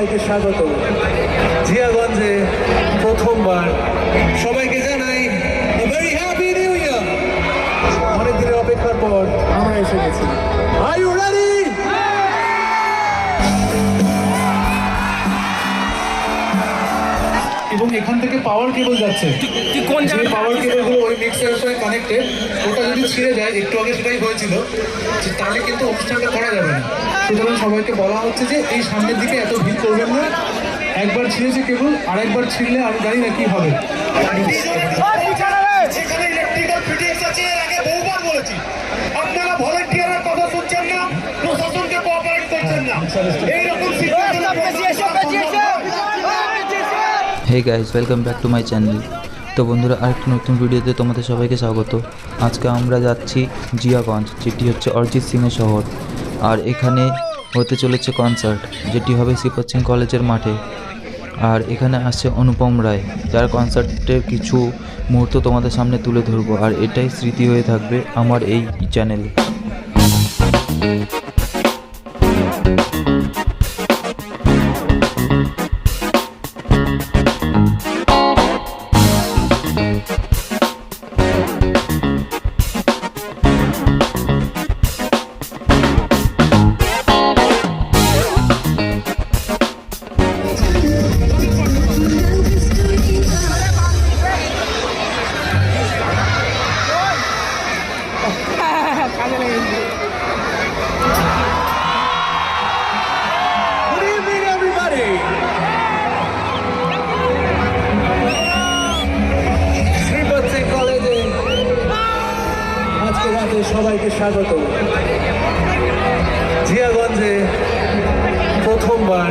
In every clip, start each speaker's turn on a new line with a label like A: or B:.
A: সবাইকে স্বাগত। জিয়াগঞ্জে প্রথমবার। সবাইকে জানাই ভেরি হ্যাপি নিউ ইয়ার অনেক দিনের অপেক্ষার পর আমরা এসে গেছি। এবং এখান থেকে পাওয়ার কেবল যাচ্ছে। যে পাওয়ার কেবলগুলো ওই মিক্সারের সঙ্গে কানেক্টেড ওটা যদি ছিঁড়ে যায় একটু আগে সেটাই হয়েছিল যে তাহলে কিন্তু অনুষ্ঠানটা করা যাবে না। সুতরাং সবাইকে বলা হচ্ছে যে এই সামনের দিকে এত ভিড় করবেন না। একবার ছিঁড়েছে কেবল আরেকবার ছিঁড়লে আর গাড়ি না কি হবে।
B: সেখানে ইলেকট্রিক্যাল ফিটিংস আছে এর আগে বহুবার বলেছি। আপনারা ভলেন্টিয়ারের কথা শুনছেন না প্রশাসনকে কোঅপারেট করছেন না। এইরকম
C: hey guys welcome back to my channel তো বন্ধুরা, আরেকটা নতুন ভিডিওতে তোমাদের সবাইকে স্বাগত। আজকে আমরা যাচ্ছি জিয়াগঞ্জ, যেটি হচ্ছে অরিজিৎ সিংয়ের শহর। আর এখানে হতে চলেছে কনসার্ট যেটি হবে শ্রীপদ সিং কলেজের মাঠে। আর এখানে আসছে অনুপম রায়, যার কনসার্টের কিছু মুহূর্ত তোমাদের সামনে তুলে ধরবো। আর এটাই স্মৃতি হয়ে থাকবে আমার এই চ্যানেলে
A: সবাইকে স্বাগত। জিয়াগঞ্জে প্রথমবার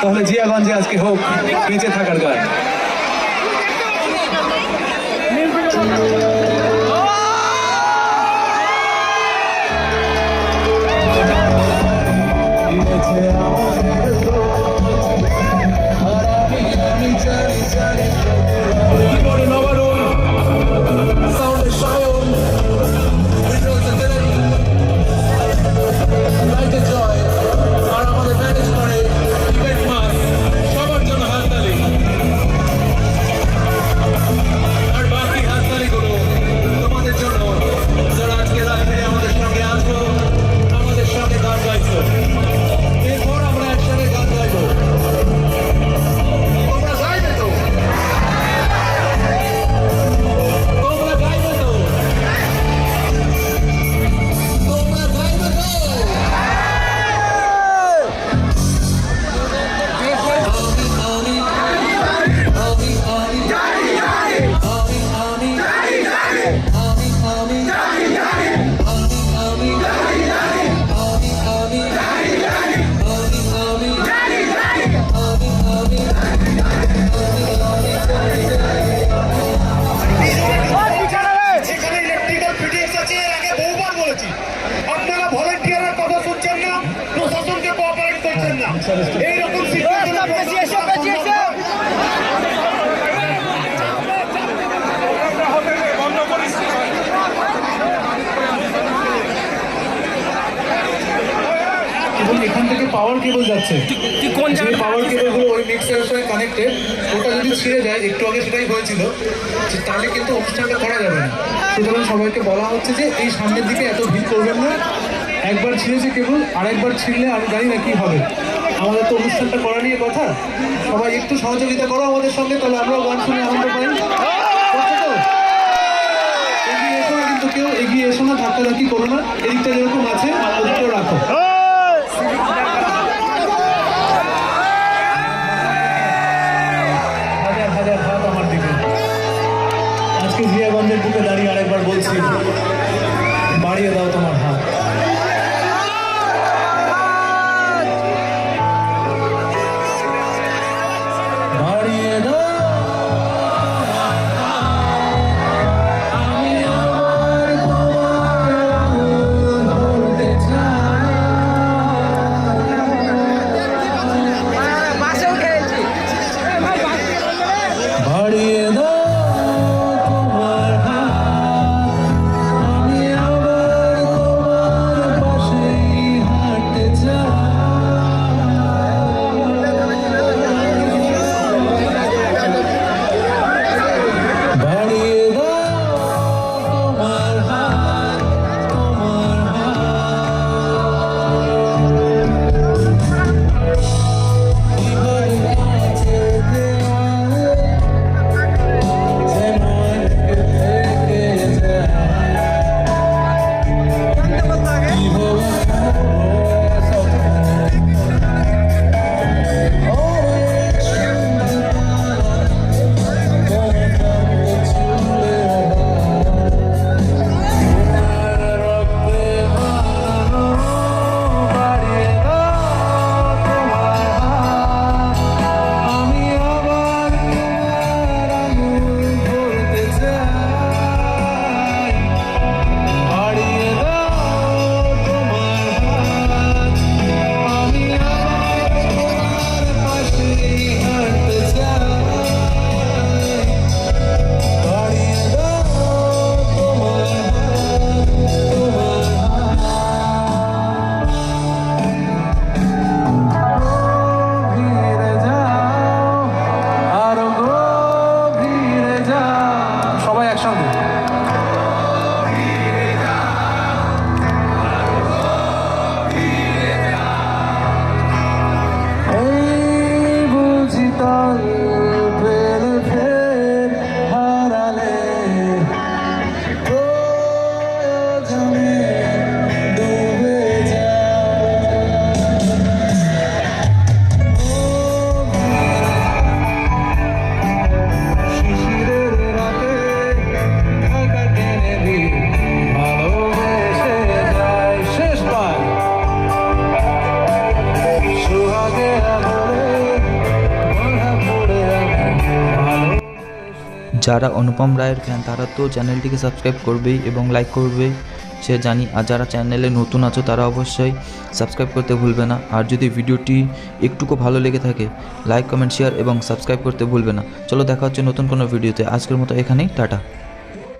A: তাহলে জিয়াগঞ্জে আজকে হোক বেঁচে থাকার গান। কেবল যাচ্ছে।
D: তুই কোন জায়গায়
A: পাওয়ার কেবলগুলো ওই মিক্সারের সঙ্গে কানেক্টেড ওটা যদি ছিঁড়ে যায় একটু আগে সেটাই হয়েছিল যে তাহলে কিন্তু অনুষ্ঠানটা করা যাবে না। সুতরাং সবাইকে বলা হচ্ছে যে এই সামনের দিকে এত ভিড় করবেন না। একবার ছিঁড়েছে কেবল আরেকবার ছিঁড়লে আমি জানি না কি হবে। আমাদের তো অনুষ্ঠানটা করা নিয়ে কথা। সবাই একটু সহযোগিতা করো আমাদের সঙ্গে তাহলে আমরাও গান শুনে আনন্দ পাই? এগিয়ে এসো না কিন্তু কেউ এগিয়ে এসো না ধাক্কাধাক্কি করো না। এদিকটা যেরকম আছে ওদিকটাও রাখো।
C: যারা অনুপম রায়ের ফ্যান তারা তো চ্যানেলটিকে সাবস্ক্রাইব করবেই এবং লাইক করবে সে জানি, আর যারা চ্যানেলে নতুন আছো, তারা অবশ্যই সাবস্ক্রাইব করতে ভুলবে না। আর যদি ভিডিওটি একটুকু ভালো লেগে থাকে লাইক কমেন্ট শেয়ার এবং সাবস্ক্রাইব করতে ভুলবে না। চলো দেখা হচ্ছে নতুন কোনো ভিডিওতে আজকের মতো এখানেই, টাটা।